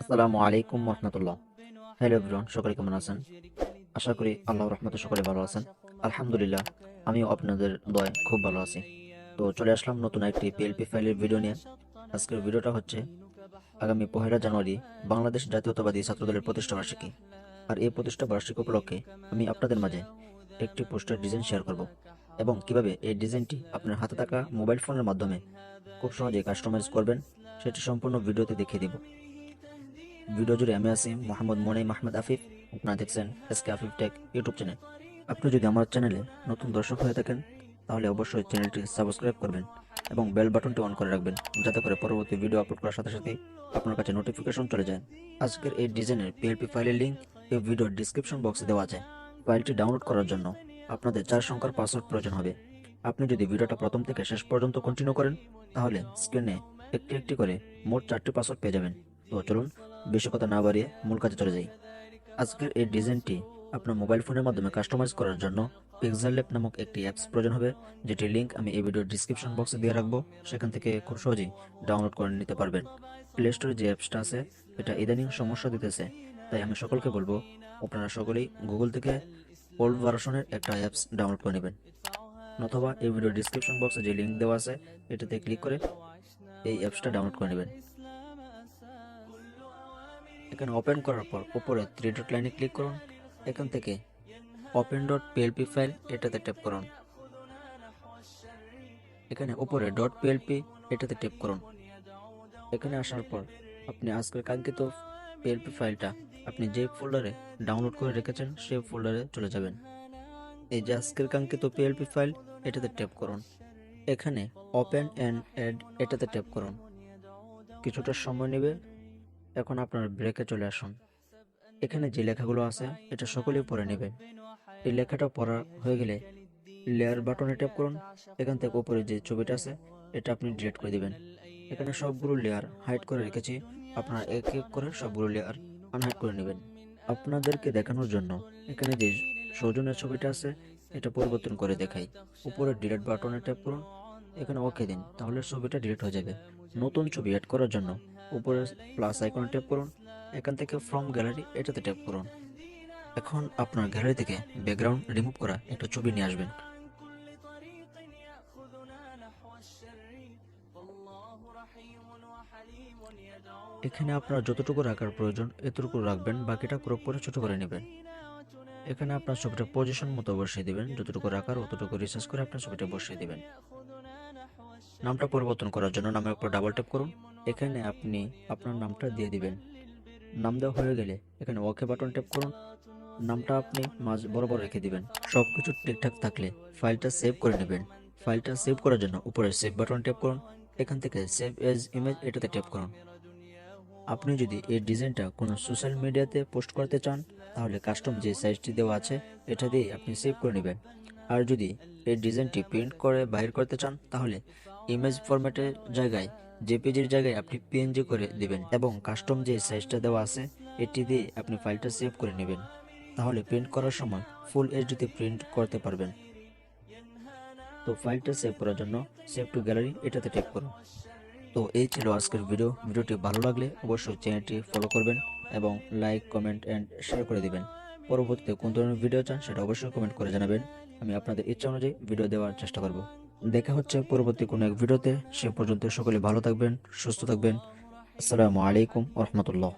আসসালামু আলাইকুম রহমতুল্লাহ hello everyone, সকলে কেমন আছেন? আশা করি আল্লাহর রহমতে সকলে ভালো আছেন। আলহামদুলিল্লাহ, আমিও আপনাদের দয় খুব ভালো আছি। তো চলে আসলাম নতুন একটি পিএলপি ফাইলের ভিডিও নিয়ে। আজকের ভিডিওটা হচ্ছে আগামী পহেলা জানুয়ারি বাংলাদেশ জাতীয়তাবাদী ছাত্রদলের প্রতিষ্ঠা বার্ষিকী। আর এই প্রতিষ্ঠা বার্ষিকী উপলক্ষে আমি আপনাদের মাঝে একটি পোস্টার ডিজাইন শেয়ার করব এবং কীভাবে এই ডিজাইনটি আপনার হাতে থাকা মোবাইল ফোনের মাধ্যমে খুব সহজে কাস্টমাইজ করবেন সেটি সম্পূর্ণ ভিডিওতে দেখিয়ে দিব। ভিডিও জুড়ে আমি আছি মোহাম্মদ মনে মাহমুদ আফিফ। আপনারা দেখছেন S K Afif tech YouTube channel. আপনি যদি আমার চ্যানেলে নতুন দর্শক হয়ে থাকেন, তাহলে অবশ্যই চ্যানেলটি সাবস্ক্রাইব করবেন এবং বেল বাটনটি অন করে রাখবেন, যাতে করে পরবর্তী ভিডিও আপলোড করার সাথে সাথে আপনার কাছে নোটিফিকেশন চলে যায়। আজকের এই ডিজাইনের পিএলপি ফাইলের লিঙ্ক এই ভিডিওর ডিসক্রিপশন বক্সে দেওয়া আছে। ফাইলটি ডাউনলোড করার জন্য আপনাদের চার সংখ্যার পাসওয়ার্ড প্রয়োজন হবে। আপনি যদি ভিডিওটা প্রথম থেকে শেষ পর্যন্ত কন্টিনিউ করেন, তাহলে স্ক্রিনে একটি একটি করে মোট চারটি পাসওয়ার্ড পেয়ে যাবেন। তো চলুন, বেশি কথা না বাড়িয়ে মূল কাজে চলে যাই। আজকের এই ডিজাইনটি আপনার মোবাইল ফোনের মাধ্যমে কাস্টমাইজ করার জন্য পিক্সেল ল্যাব নামক একটি অ্যাপস প্রয়োজন হবে যেটির লিঙ্ক আমি এই ভিডিওর ডিসক্রিপশন বক্সে দিয়ে রাখব। সেখান থেকে খুব সহজেই ডাউনলোড করে নিতে পারবেন। প্লে স্টোরে যে অ্যাপসটা আছে, এটা ইদানিং সমস্যা দিতেছে। তাই আমি সকলকে বলব, আপনারা সকলেই গুগল থেকে ওল্ড ভার্সনের একটা অ্যাপস ডাউনলোড করে নেবেন। অথবা এই ভিডিও ডিসক্রিপশন বক্সে যে লিঙ্ক দেওয়া আছে, এটাতে ক্লিক করে এই অ্যাপসটা ডাউনলোড করে নেবেন। এখানে ওপেন করার পর উপরে থ্রি ডট লাইনে ক্লিক করুন। এখান থেকে ওপেন ডট পিএলপি ফাইল এটাতে ট্যাপ করুন। এখানে উপরে ডট পিএলপি এটাতে ট্যাপ করুন। এখানে আসার পর আপনি আজকের কাঙ্ক্ষিত পিএলপি ফাইলটা আপনি যে ফোল্ডারে ডাউনলোড করে রেখেছেন সেই ফোল্ডারে চলে যাবেন। এই যে আজকের কাঙ্ক্ষিত পিএলপি ফাইল এটাতে ট্যাপ করুন। এখানে ওপেন অ্যান্ড অ্যাড এটাতে ট্যাপ করুন। কিছুটা সময় নেবে। এখন আপনার ব্রেকে চলে আসুন। এখানে যে লেখাগুলো আছে, এটা সকলেই পড়ে নেবে। এই লেখাটা পড়া হয়ে গেলে লেয়ার বাটনে ট্যাপ করুন। এখান থেকে উপরে যে ছবিটা আছে, এটা আপনি ডিলিট করে দিবেন। এখানে সবগুলো লেয়ার হাইড করে রেখেছি। আপনারা এক এক করে সবগুলো লেয়ার আনহাইড করে নেবেন। আপনাদেরকে দেখানোর জন্য এখানে যে সৌজনের ছবিটা আছে, এটা পরিবর্তন করে দেখাই। উপরে ডিলিট বাটনে ট্যাপ করুন। এখানে ওকে দিন, তাহলে ছবিটা ডিলিট হয়ে যাবে। নতুন ছবি অ্যাড করার জন্য উপরে প্লাস আইকনে ট্যাপ করুন, এখান থেকে ফ্রম গ্যালারি এটাতে ট্যাপ করুন। এখন আপনার গ্যালারি থেকে ব্যাকগ্রাউন্ড রিমুভ করা একটা ছবি নিয়ে আসবেন। এখানে আপনার যতটুকু রাখার প্রয়োজন এতটুকু রাখবেন, বাকিটা ক্রপ করে ছোট করে নেবেন। এখানে আপনার ছবিটা পজিশন মতো বসিয়ে দেবেন, যতটুকু রাখার অতটুকু রিসার্চ করে আপনার ছবিটা বসিয়ে দিবেন। নামটা পরিবর্তন করার জন্য নামের উপর ডাবল ট্যাপ করুন। এখানে আপনি আপনার নামটা দিয়ে দিবেন। নাম দেওয়া হয়ে গেলে এখানে ওকে বাটন ট্যাপ করুন। নামটা আপনি মাঝ, বরাবর রেখে দিবেন। সব কিছু ঠিকঠাক থাকলে ফাইলটা সেভ করে নেবেন। ফাইলটা সেভ করার জন্য উপরে সেভ বাটন ট্যাপ করুন। এখান থেকে সেভ এজ ইমেজ এটাতে ট্যাপ করুন। আপনি যদি এই ডিজাইনটা কোনো সোশ্যাল মিডিয়াতে পোস্ট করতে চান, তাহলে কাস্টম যে সাইজটি দেওয়া আছে, এটা দিয়ে আপনি সেভ করে নেবেন। আর যদি এই ডিজাইনটি প্রিন্ট করে বাইর করতে চান, তাহলে ইমেজ ফরম্যাটের জায়গায় জেপিজির জায়গায় আপনি পিএনজি করে দিবেন এবং কাস্টম যে সাইজটা দেওয়া আছে, এটি দিয়ে আপনি ফাইলটা সেভ করে নেবেন। তাহলে প্রিন্ট করার সময় ফুল এইচডিতে প্রিন্ট করতে পারবেন। তো ফাইলটা সেভ করার জন্য সেভ টু গ্যালারি এটাতে ট্যাপ করুন। তো এই ছিল আজকের ভিডিও ভিডিওটি ভালো লাগলে অবশ্যই চ্যানেলটি ফলো করবেন এবং লাইক কমেন্ট অ্যান্ড শেয়ার করে দিবেন। পরবর্তীতে কোন ধরনের ভিডিও চান সেটা অবশ্যই কমেন্ট করে জানাবেন। আমি আপনাদের ইচ্ছা অনুযায়ী ভিডিও দেওয়ার চেষ্টা করব। দেখা হচ্ছে পরবর্তী কোনো এক ভিডিওতে। সে পর্যন্ত সকলে ভালো থাকবেন, সুস্থ থাকবেন। আসসালামু আলাইকুম রহমতুল্লাহ।